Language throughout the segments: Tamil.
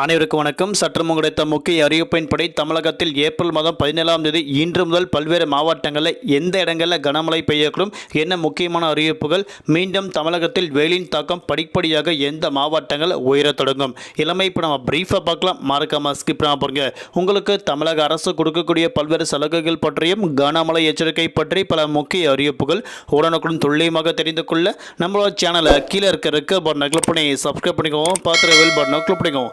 அனைவருக்கும் வணக்கம். சற்று கிடைத்த முக்கிய அறிவிப்பின்படி தமிழகத்தில் ஏப்ரல் மாதம் பதினேழாம் தேதி இன்று முதல் பல்வேறு மாவட்டங்களில் எந்த இடங்களில் கனமழை பெய்யக்கூடும் என்ன முக்கியமான அறிவிப்புகள் மீண்டும் தமிழகத்தில் வெயிலின் தாக்கம் படிப்படியாக எந்த மாவட்டங்கள் உயரத் தொடங்கும். இளமை இப்போ நம்ம பிரீஃபாக பார்க்கலாம். மறக்காம ஸ்கிப் பண்ண பாருங்க உங்களுக்கு தமிழக அரசு கொடுக்கக்கூடிய பல்வேறு சலுகைகள் பற்றியும் கனமழை எச்சரிக்கை பற்றி பல முக்கிய அறிவிப்புகள் உடனுக்குடன் துல்லியமாக தெரிந்து கொள்ள நம்மளோட சேனலை கீழே இருக்க இருக்க பட்டனை கிளிக் பண்ணி சப்ஸ்கிரைப் பண்ணிக்கோங்க. பார்த்துட்டு வெல் பட்டனை கிளிக் பண்ணிக்கோங்க.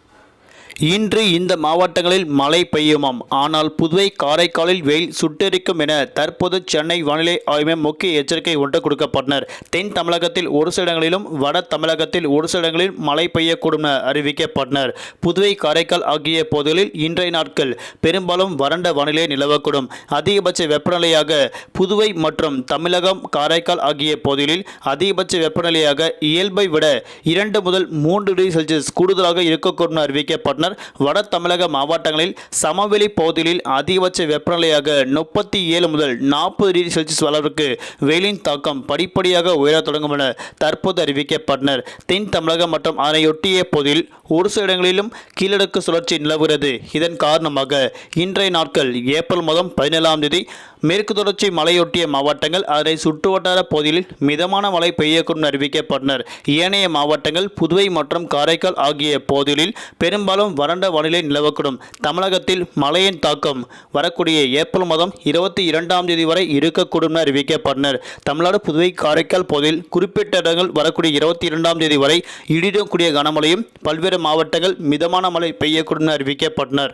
இன்று இந்த மாவட்டங்களில் மழை பெய்யுமாம். ஆனால் புதுவை காரைக்காலில் வெயில் சுட்டெரிக்கும் என தற்போது சென்னை வானிலை ஆய்வு முக்கிய எச்சரிக்கை ஒன்று கொடுக்கப்பட்டனர். தென் தமிழகத்தில் ஒரு சில இடங்களிலும் வட தமிழகத்தில் ஒரு சில இடங்களில் மழை பெய்யக்கூடும் என அறிவிக்கப்பட்டனர். புதுவை காரைக்கால் ஆகிய பகுதிகளில் இன்றைய நாட்கள் பெரும்பாலும் வறண்ட வானிலை நிலவக்கூடும். அதிகபட்ச வெப்பநிலையாக புதுவை மற்றும் தமிழகம் காரைக்கால் ஆகிய பகுதிகளில் அதிகபட்ச வெப்பநிலையாக இயல்பை விட இரண்டு முதல் மூன்று டிகிரி செல்சியஸ் கூடுதலாக இருக்கக்கூடும் அறிவிக்கப்பட்டனர். அறிவிக்கப்பட்டனர் வட தமிழக மாவட்டங்களில் சமவெளி பகுதிகளில் அதிகபட்ச வெப்பநிலையாக முப்பத்தி ஏழு முதல் நாற்பது டிகிரி செல்சியஸ் அளவிற்கு வெயிலின் தாக்கம் படிப்படியாக உயரத் தொடங்கும் என தற்போது அறிவிக்கப்பட்டனர். தென் தமிழகம் மற்றும் அதனையொட்டிய பகுதியில் ஒரு சில இடங்களிலும் கீழடுக்கு சுழற்சி நிலவுகிறது. இதன் காரணமாக இன்றைய நாட்கள் ஏப்ரல் மாதம் பதினேழாம் தேதி மேற்கு தொடர்ச்சி மலையொட்டிய மாவட்டங்கள் அதனை சுற்றுவட்டார பகுதிகளில் மிதமான மழை பெய்யக்கூடும் அறிவிக்கப்பட்டனர். ஏனைய மாவட்டங்கள் புதுவை மற்றும் காரைக்கால் ஆகிய பகுதிகளில் பெரும்பாலும் வறண்ட வானிலை நிலவக்கூடும். தமிழகத்தில் மழையின் தாக்கம். வரக்கூடிய ஏப்ரல் மாதம் இருபத்தி இரண்டாம் தேதி வரை இருக்கக்கூடும் என அறிவிக்கப்பட்டனர். தமிழ்நாடு புதுவை காரைக்கால் பகுதியில் குறிப்பிட்ட இடங்கள் வரக்கூடிய இருபத்தி இரண்டாம் தேதி வரை இடிடக்கூடிய கனமழையும் பல்வேறு மாவட்டங்கள் மிதமான மழை பெய்யக்கூடும் என அறிவிக்கப்பட்டனர்.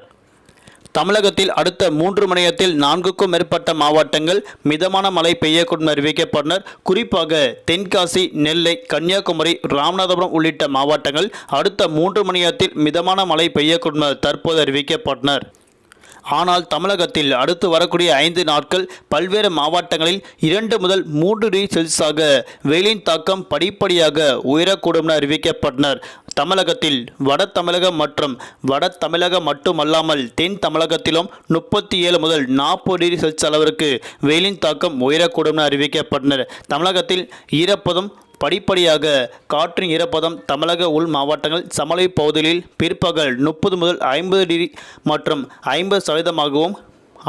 தமிழகத்தில் அடுத்த மூன்று மணியத்தில் நான்குக்கும் மேற்பட்ட மாவட்டங்கள் மிதமான மழை பெய்யக்கூடும் அறிவிக்கப்பட்டனர். குறிப்பாக தென்காசி நெல்லை கன்னியாகுமரி ராமநாதபுரம் உள்ளிட்ட மாவட்டங்கள் அடுத்த மூன்று மணியத்தில் மிதமான மழை பெய்யக்கூடும் தற்போது அறிவிக்கப்பட்டனர். ஆனால் தமிழகத்தில் அடுத்து வரக்கூடிய ஐந்து நாட்கள் பல்வேறு மாவட்டங்களில் இரண்டு முதல் மூன்று டிகிரி செல்சியஸாக வெயிலின் தாக்கம் படிப்படியாக உயரக்கூடும் என அறிவிக்கப்பட்டனர். தமிழகத்தில் வட தமிழகம் மற்றும் வட தமிழகம் மட்டுமல்லாமல் தென் தமிழகத்திலும் முப்பத்தி ஏழு முதல் நாற்பது டிகிரி செல்சியஸ் அளவிற்கு வெயிலின் தாக்கம் உயரக்கூடும் என அறிவிக்கப்பட்டனர். தமிழகத்தில் ஈரப்பதம் படிப்படியாக காற்றின் ஈரப்பதம் தமிழக உள் மாவட்டங்கள் சமலை பகுதிகளில் பிற்பகல் முப்பது முதல் ஐம்பது டிகிரி மற்றும் ஐம்பது சதவீதமாகவும்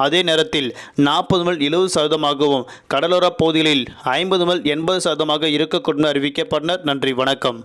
அதே நேரத்தில் நாற்பது முதல் எழுபது சதவீதமாகவும் கடலோரப் பகுதிகளில் ஐம்பது முதல் எண்பது சதவீதமாக இருக்கக்கூடும் அறிவிக்கப்பட்டனர். நன்றி வணக்கம்.